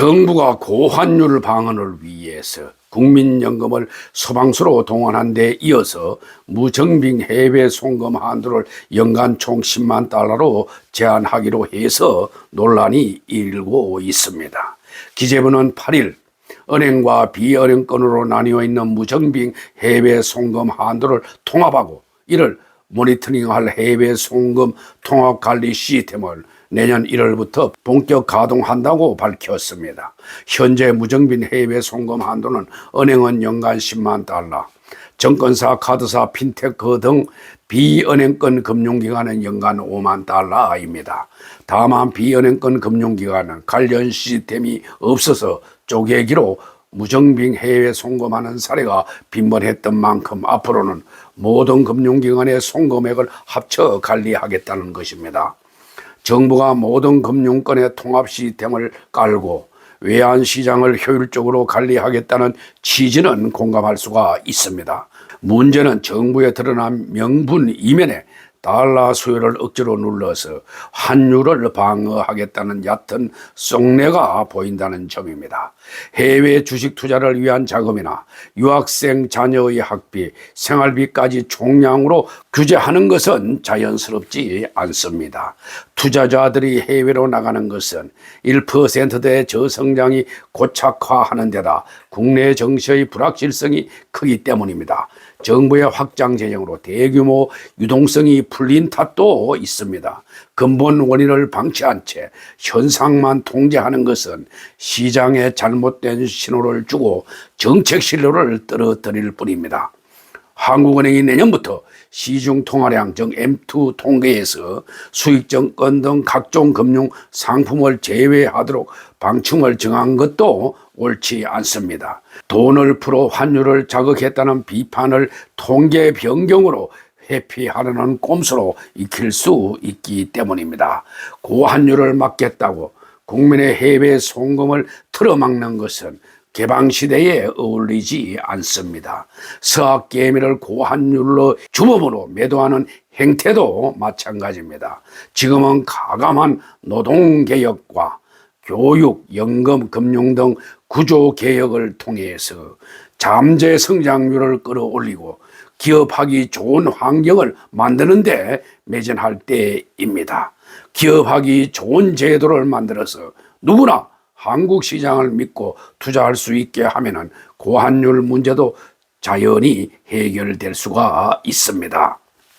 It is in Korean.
정부가 고환율 방안을 위해서 국민연금을 소방수로 동원한 데 이어서 무증빙 해외 송금 한도를 연간 총 10만 달러로 제한하기로 해서 논란이 일고 있습니다. 기재부는 8일 은행과 비은행권으로 나뉘어 있는 무증빙 해외 송금 한도를 통합하고 이를 모니터링할 해외 송금 통합 관리 시스템을 내년 1월부터 본격 가동한다고 밝혔습니다. 현재 무증빙 해외 송금 한도는 은행은 연간 10만 달러, 정권사, 카드사, 핀테크 등 비은행권 금융기관은 연간 5만 달러입니다. 다만 비은행권 금융기관은 관련 시스템이 없어서 쪼개기로 무증빙 해외 송금하는 사례가 빈번했던 만큼 앞으로는 모든 금융기관의 송금액을 합쳐 관리하겠다는 것입니다. 정부가 모든 금융권의 통합 시스템을 깔고 외환 시장을 효율적으로 관리하겠다는 취지는 공감할 수가 있습니다. 문제는 정부에 드러난 명분 이면에 달러 수요를 억지로 눌러서 환율을 방어하겠다는 얕은 속내가 보인다는 점입니다. 해외 주식 투자를 위한 자금이나 유학생 자녀의 학비, 생활비까지 총량으로 규제하는 것은 자연스럽지 않습니다. 투자자들이 해외로 나가는 것은 1%대의 저성장이 고착화하는 데다 국내 정시의 불확실성이 크기 때문입니다. 정부의 확장 재정으로 대규모 유동성이 풀린 탓도 있습니다. 근본 원인을 방치한 채 현상만 통제하는 것은 시장에 잘못된 신호를 주고 정책 신뢰를 떨어뜨릴 뿐입니다. 한국은행이 내년부터 시중 통화량 정 M2 통계에서 수익정권 등 각종 금융 상품을 제외하도록 방침을 정한 것도 옳지 않습니다. 돈을 풀어 환율을 자극했다는 비판을 통계 변경으로 회피하려는 꼼수로 익힐 수 있기 때문입니다. 고환율을 막겠다고 국민의 해외 송금을 틀어막는 것은 개방시대에 어울리지 않습니다. 서학개미를 고환율로 주범으로 매도하는 행태도 마찬가지입니다. 지금은 가감한 노동개혁과 교육, 연금, 금융 등 구조개혁을 통해서 잠재 성장률을 끌어올리고 기업하기 좋은 환경을 만드는데 매진할 때입니다. 기업하기 좋은 제도를 만들어서 누구나 한국 시장을 믿고 투자할 수 있게 하면은 고환율 문제도 자연히 해결될 수가 있습니다.